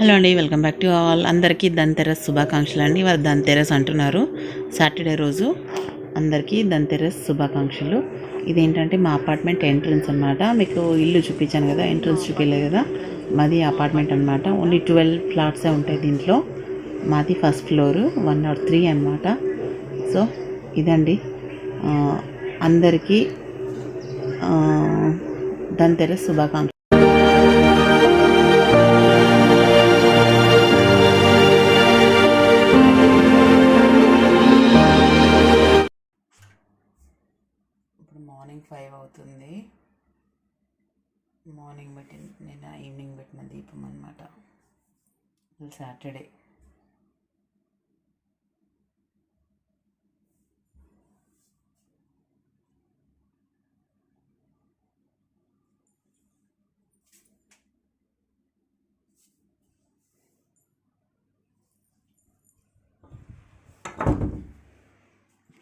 Hello అండి welcome back to all. అందరికీ ధన్తెరస్ శుభాకాంక్షలు అండి. వారు ధన్తెరస్ అంటున్నారు. సాటర్డే రోజు అందరికీ ధన్తెరస్ శుభాకాంక్షలు. ఇదేంటంటే మా అపార్ట్మెంట్ ఎంట్రన్స్ అనమాట మీకు ఇల్లు చూపించాను కదా ఎంట్రన్స్ చూపించలేదు కదా మాది అపార్ట్మెంట్ అన్నమాట. ఓన్లీ ట్వెల్వ్ ఫ్లాట్సే ఉంటాయి దీంట్లో. మాది first floor one not three అనమాట సో ఇదండి. అందరికీ దంతెరస్ ధన్తెరస్ శుభాకాంక్షలు. ఈవినింగ్ పెట్టిన దీపం అనమాట సాటర్డే.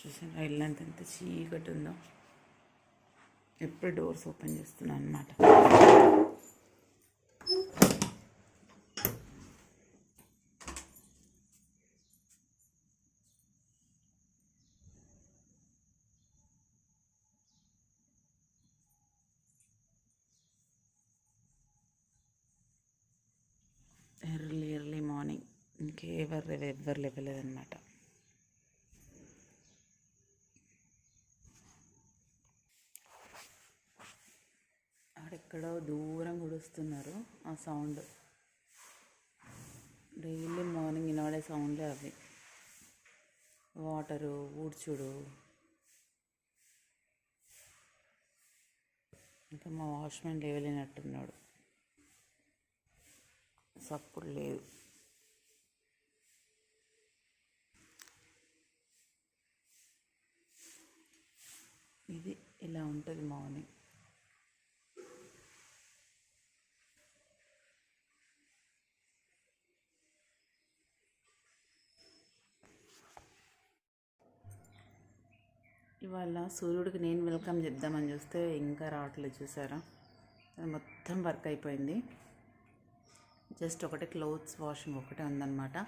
చూసారా ఇల్లంత ఎంత చీకటి ఉందో. ఎప్పుడు డోర్స్ ఓపెన్ చేస్తున్నాను అనమాట ఇంకెవరు ఎవరు లేవలేదన్నమాట అక్కడెక్కడో దూరం గుడుస్తున్నారు ఆ సౌండ్ డైలీ మార్నింగ్ వినబడే సౌండ్లే అవి. వాటరు ఊడ్చుడు. ఇంకా మా వాచ్మెన్ లేవలేనట్టున్నాడు. సప్పుడు లేదు. ఇది ఇలా ఉంటుంది మార్నింగ్ ఇవాళ సూర్యుడికి నేను వెల్కమ్ చెప్దామని చూస్తే ఇంకా రావట్లేదు చూసారా? అది మొత్తం వర్క్ అయిపోయింది. జస్ట్ ఒకటి క్లోత్స్ వాషింగ్ ఒకటే ఉందన్నమాట.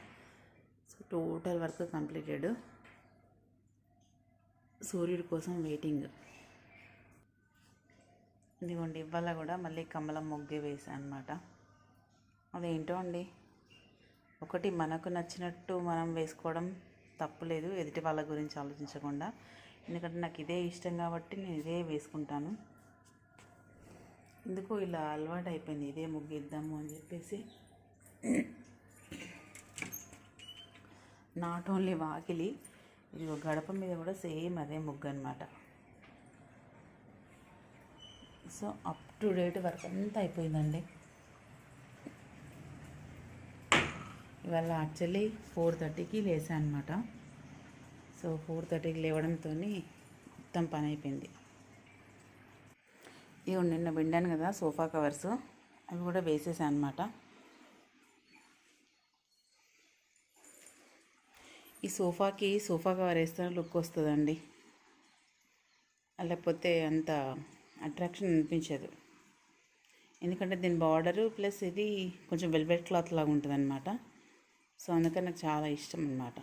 సో టోటల్ వర్క్ కంప్లీటెడ్ సూర్యుడి కోసం వెయిటింగ్ ఇదిగోండి ఇవాళ కూడా మళ్ళీ కమలం మొగ్గే వేసాను అనమాట అదేంటో అండి? ఒకటి మనకు నచ్చినట్టు మనం వేసుకోవడం తప్పులేదు ఎదుటి వాళ్ళ గురించి ఆలోచించకుండా. ఎందుకంటే నాకు ఇదే ఇష్టం కాబట్టి నేను ఇదే వేసుకుంటాను. ఎందుకో ఇలా అలవాటు అయిపోయింది. ఇదే ముగ్గు ఇద్దాము అని చెప్పేసి. నాట్ ఓన్లీ వాకిలి ఇదిగో గడప మీద కూడా సేమ్ అదే ముగ్గు అనమాట so up to date work అంతా అయిపోయిందండి. ఇవాళ యాక్చువల్లీ ఫోర్ థర్టీకి లేసాను అనమాట సో ఫోర్ థర్టీకి లేవడంతో మొత్తం పని అయిపోయింది. ఇవి నిన్న విండాను కదా సోఫా కవర్స్ అవి కూడా వేసేసాను అనమాట ఈ సోఫాకి సోఫా కవర్ వేస్తే లుక్ వస్తుందండి. లేకపోతే అంత అట్రాక్షన్ అనిపించదు. ఎందుకంటే దీని బార్డరు ప్లస్ ఇది కొంచెం వెల్వెట్ క్లాత్ లాగా ఉంటుంది అనమాట సో అందుకని నాకు చాలా ఇష్టం అనమాట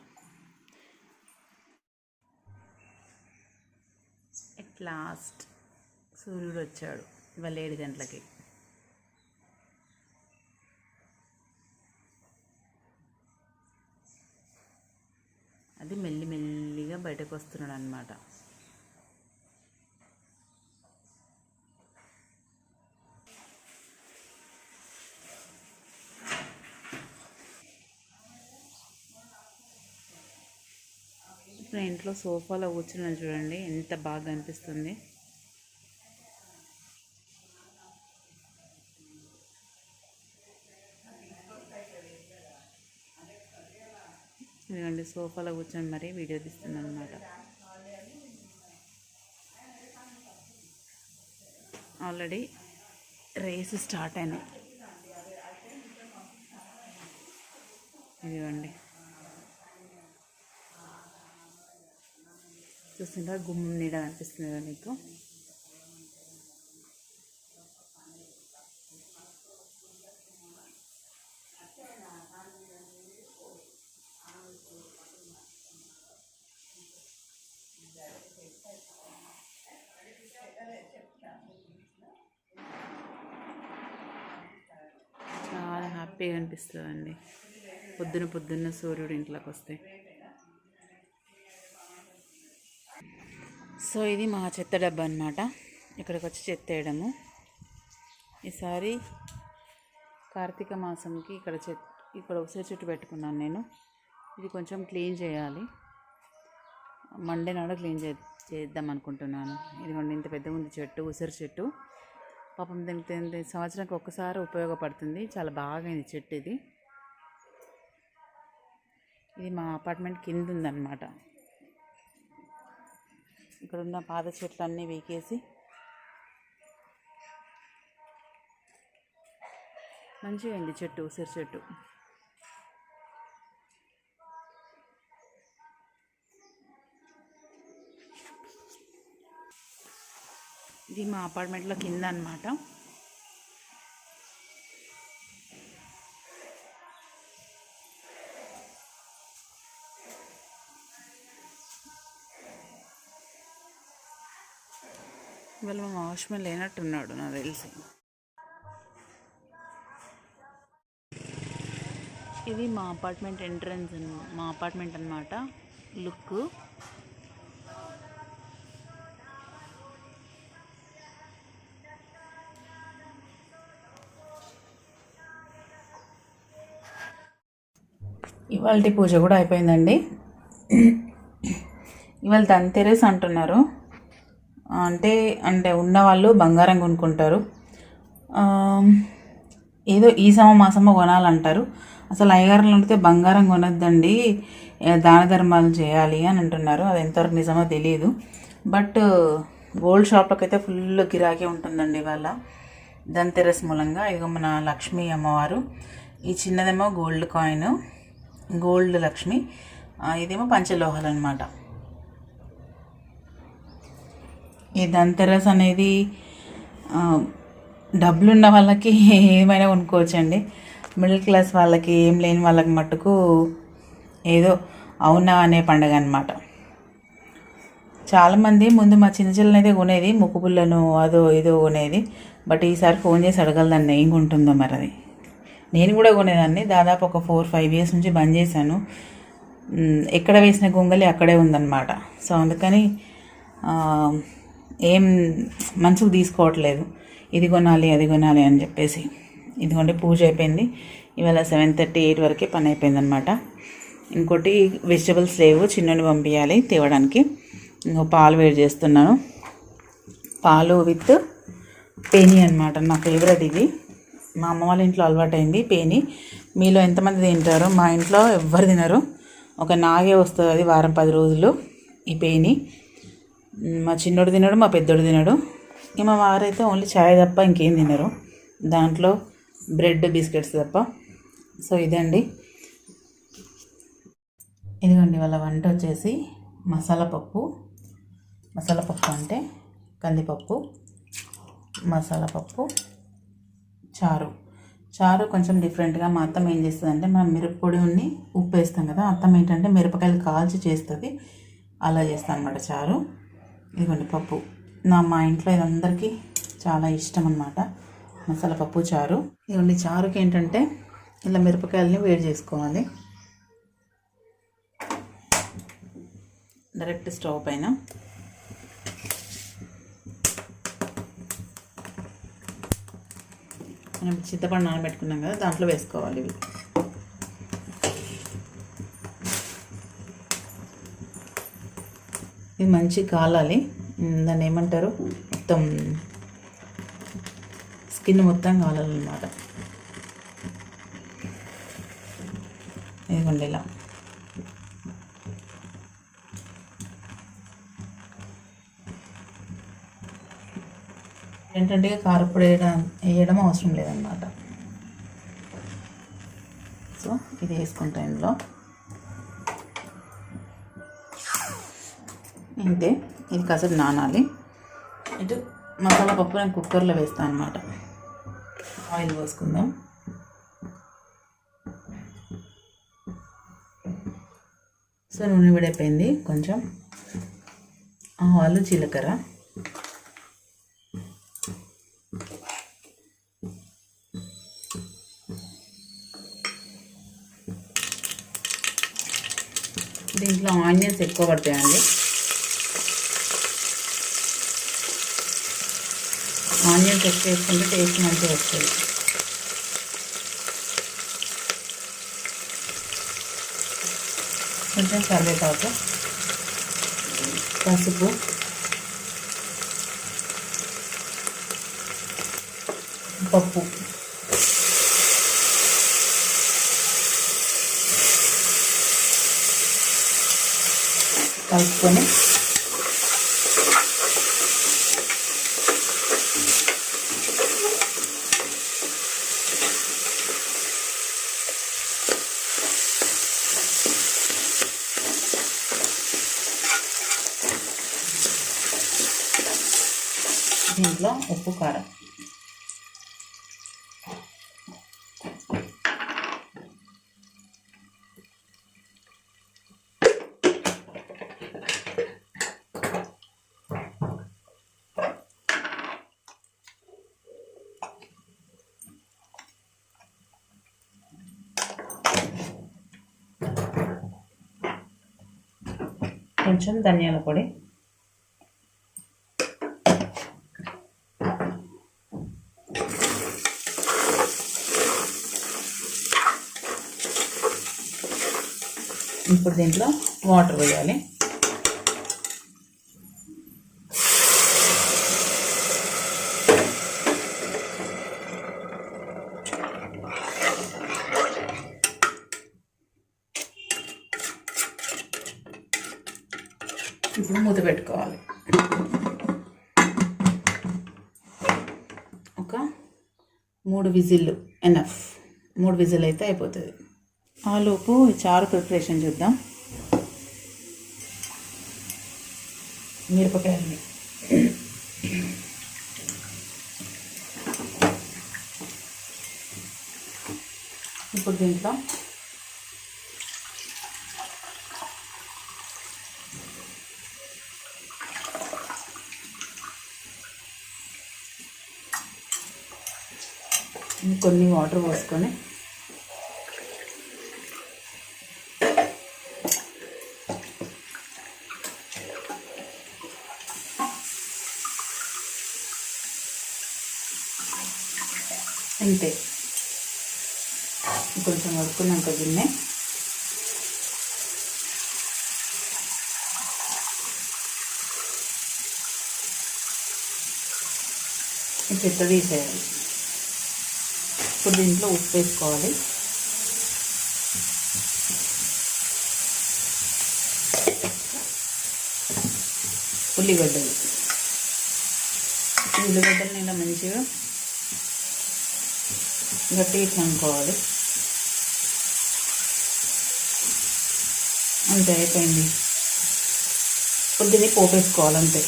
ఎట్ లాస్ట్ సూర్యుడు వచ్చాడు. ఇవాళ ఏడు గంటలకి. అది మెల్లి మెల్లిగా బయటకు వస్తున్నాడు అనమాట ఇప్పుడు ఇంట్లో సోఫాలో కూర్చున్నాను చూడండి ఎంత బాగా అనిపిస్తుంది. ఇదిగోండి సోఫాలో కూర్చొని మరీ వీడియో తీస్తున్నాను అనమాట ఆల్రెడీ రేస్ స్టార్ట్ అయినాయి. ఇదిగోండి. చూస్తుంటే గుమ్మం నీడ కనిపిస్తుంది కదా మీకు చాలా హ్యాపీగా అనిపిస్తుందండి. పొద్దున పొద్దున్న సూర్యుడు ఇంట్లోకి వస్తే సో ఇది మా చెత్త డబ్బా అనమాట ఇక్కడికి వచ్చి చెత్త వేయడము. ఈసారి కార్తీక మాసంకి ఇక్కడ చెట్ ఇక్కడ ఉసిరి చెట్టు పెట్టుకున్నాను నేను. ఇది కొంచెం క్లీన్ చేయాలి. మండే నాడు క్లీన్ చే చేద్దాం అనుకుంటున్నాను. ఇదిగోండి ఇంత పెద్దగా ఉంది చెట్టు ఉసిరి చెట్టు. పాపం దీనికి సంవత్సరానికి ఒక్కసారి ఉపయోగపడుతుంది. చాలా బాగా అయింది చెట్టు ఇది ఇది మా అపార్ట్మెంట్ కింద ఉందన్నమాట ఇక్కడ ఉన్న పాత చెట్లు అన్నీ వీకేసి మంచిగా అయింది చెట్టు ఉసిరి చెట్టు. ఇది మా అపార్ట్మెంట్లో కింద అనమాట ఇవాళ మా వాష్మెన్ లేనట్టున్నాడు నాకు తెలిసి ఇది మా అపార్ట్మెంట్ ఎంట్రన్స్ మా అపార్ట్మెంట్ అన్నమాట. లుక్. ఇవాళ పూజ కూడా అయిపోయిందండి. ఇవాళ ధన్తెరస్ అంటున్నారు. అంటే అంటే ఉన్నవాళ్ళు బంగారం కొనుక్కుంటారు. ఏదో ఈ సమ మాసమ కొనాలంటారు. అసలు అయ్యగారులు ఉంటే బంగారం కొనొద్దండి దాన ధర్మాలు చేయాలి అని అంటున్నారు. అది ఎంతవరకు నిజమో తెలియదు. బట్ గోల్డ్ షాప్లకు అయితే ఫుల్ గిరాకీ ఉంటుందండి ఇవాళ. ధన్తెరస్ మూలంగా. ఇదిగో మన లక్ష్మీ అమ్మవారు. ఈ చిన్నదేమో గోల్డ్ కాయిన్. గోల్డ్ లక్ష్మి. ఇదేమో పంచలోహాలు అనమాట ఈ ధన్తెరస్ అనేది డబ్బులున్న వాళ్ళకి ఏమైనా కొనుక్కోవచ్చండి. మిడిల్ క్లాస్ వాళ్ళకి ఏం లేని వాళ్ళకి మట్టుకు ఏదో అవునా అనే పండగ అనమాట చాలామంది ముందు మా చిన్న చిన్న అయితే కొనేది ముక్కు పుల్లను అదో ఇదో కొనేది బట్ ఈసారి ఫోన్ చేసి అడగలదండి ఏం కొంటుందో మరి అది. నేను కూడా కొనేదాన్ని. దాదాపు ఒక ఫోర్ ఫైవ్ ఇయర్స్ నుంచి బంద్ చేశాను. ఎక్కడ వేసిన గొంగలి అక్కడే ఉందన్నమాట. సో అందుకని ఏం మనసుకు తీసుకోవట్లేదు. ఇది కొనాలి అది కొనాలి అని చెప్పేసి. ఇదిగోండి పూజ అయిపోయింది. ఇవాళ సెవెన్ థర్టీ ఎయిట్ వరకే పని అయిపోయింది అనమాట ఇంకోటి వెజిటబుల్స్ లేవు చిన్నని పంపించాలి తేవడానికి. ఇంకో పాలు వేడి చేస్తున్నాను. పాలు విత్ పేని అనమాట నా ఫేవరెట్ ఇది. మా అమ్మ వాళ్ళ ఇంట్లో అలవాటైంది పేని. మీలో ఎంతమంది తింటారు మా ఇంట్లో ఎవ్వరు తినరు. ఒక నాగే వస్తుంది అది వారం పది రోజులు ఈ పేని. మా చిన్నోడు తినడు మా పెద్దోడు తినడు. ఇక మా వారైతే ఓన్లీ చాయ్ తప్ప ఇంకేం తినరు. దాంట్లో బ్రెడ్ బిస్కెట్స్ తప్ప. సో ఇదండి. ఇదిగోండి వాళ్ళ వంట వచ్చేసి మసాలా పప్పు. మసాలా పప్పు అంటే కందిపప్పు మసాలా పప్పు. చారు. చారు కొంచెం డిఫరెంట్గా మా అత్తమ్మ ఏం చేస్తుందంటే మనం మిరప్పొడి ఉన్ని ఉప్పు వేస్తాం కదా అత్తమ్మ ఏంటంటే మిరపకాయలు కాల్చి చేస్తుంది. అలా చేస్తాను అనమాట చారు. ఇదిగోండి పప్పు. నా మా ఇంట్లో ఇది అందరికీ చాలా ఇష్టం అనమాట మసాలా పప్పు చారు. ఇదిగోండి చారుకి ఏంటంటే ఇలా మిరపకాయలని వేడి చేసుకోవాలి. డైరెక్ట్ స్టవ్ పైన. చింతపండు నానబెట్టుకున్నాం కదా దాంట్లో వేసుకోవాలి ఇవి. ఇది మంచి కాలాలి. దాన్ని ఏమంటారు? మొత్తం స్కిన్ మొత్తం కాలాలన్నమాట. ఇదిగోండి ఇలా. ఏంటంటే కారపొడి వేయడం వేయడం అవసరం లేదన్నమాట. సో ఇది వేసుకుంటాం ఇందులో. ఇంతే ఇది కాసేపు నానాలి. ఇటు మసాలా పప్పు నేను కుక్కర్లో వేస్తాను అనమాట ఆయిల్ పోసుకుందాం. సో నూనె విడైపోయింది. కొంచెం ఆవాలు జీలకర్ర. ఆనియన్స్ ఎక్కువ పడతాయండి. ఆనియన్స్ ఎక్కువ వేసుకుంటే టేస్ట్ మంచిగా వస్తుంది. కొంచెం కరివేపాకు పసుపు పప్పు. కలుపుకొని దీంట్లో ఉప్పు కారం కొంచెం ధనియాల పొడి. ఇప్పుడు దీంట్లో వాటర్ వేయాలి. ఇప్పుడు మూత పెట్టుకోవాలి. ఒక మూడు విజిల్లు ఎనఫ్ మూడు విజిల్ అయితే అయిపోతుంది. ఆలోపు చారు ప్రిపరేషన్ చూద్దాం. మిరపకాయలని. ఇప్పుడు దీంట్లో కొన్ని వాటర్ పోసుకొని అంతే. కొంచెం వడుకున్నాక గిన్నె. ఇప్పుడు చెత్త తీసేయాలి. ఇప్పుడు దీంట్లో ఉప్పు వేసుకోవాలి. ఉల్లిగడ్డలు. ఈ ఇలా మంచిగా గట్టి ఇట్లా అనుకోవాలి అంతే అయిపోయింది. ఇప్పుడు దీన్ని అంతే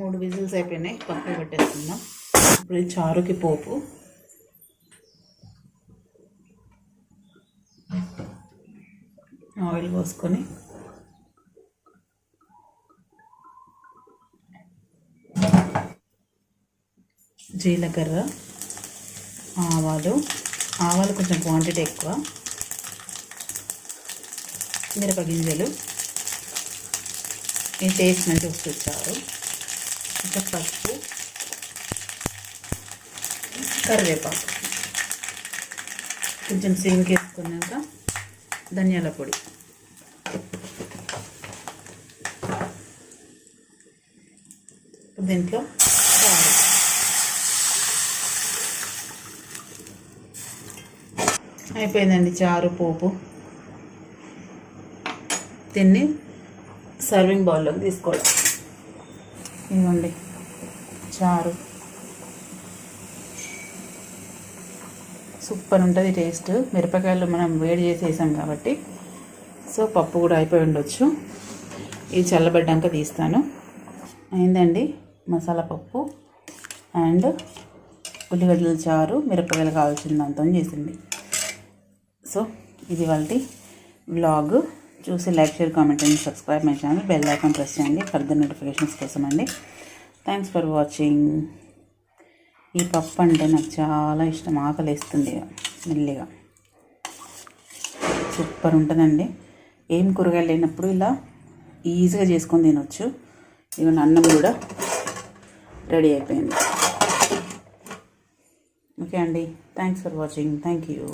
మూడు విజిల్స్ అయిపోయినాయి. పక్కన పెట్టేసుకుందాం. ఇప్పుడు ఈ చారుకి పోపు. ఆయిల్ పోసుకొని. జీలకర్ర ఆవాలు. ఆవాలు కొంచెం క్వాంటిటీ ఎక్కువ. మిరపగింజలు. ఈ టేస్ట్ మంచి వస్తుంది ఇంకా పసుపు కరివేపాకు. కొంచెం సేమ్కి వేసుకున్నాక ధనియాల పొడి. దీంట్లో కారం. అయిపోయిందండి చారు పోపు. దీన్ని సర్వింగ్ బౌల్లోకి తీసుకోవడం ఇవ్వండి చారు. సూపర్ ఉంటుంది టేస్ట్. మిరపకాయలు మనం వేడి చేసి వేసాం కాబట్టి. సో పప్పు కూడా అయిపోయి ఉండొచ్చు. ఇది చల్లబడ్డాక తీస్తాను. అయిందండి మసాలా పప్పు అండ్ ఉల్లిగడ్డల చారు మిరపకాయలు కావాల్సిన దాంతో చేసింది. సో ఇది వాళ్ళ వ్లాగ్. చూసి like share comment and subscribe my channel. Bell icon press చేయండి. ఫర్దర్ నోటిఫికేషన్స్ కోసం అండి. థ్యాంక్స్ ఫర్ వాచింగ్ ఈ పప్పు అంటే నాకు చాలా ఇష్టం. ఆకలి వేస్తుంది మెల్లిగా. సూపర్ ఉంటుందండి. ఏం కూరగాయలు లేనప్పుడు ఇలా ఈజీగా చేసుకొని తినొచ్చు. ఇవన్న అన్నం కూడా రెడీ అయిపోయింది. ఓకే అండి. Thanks for watching thank you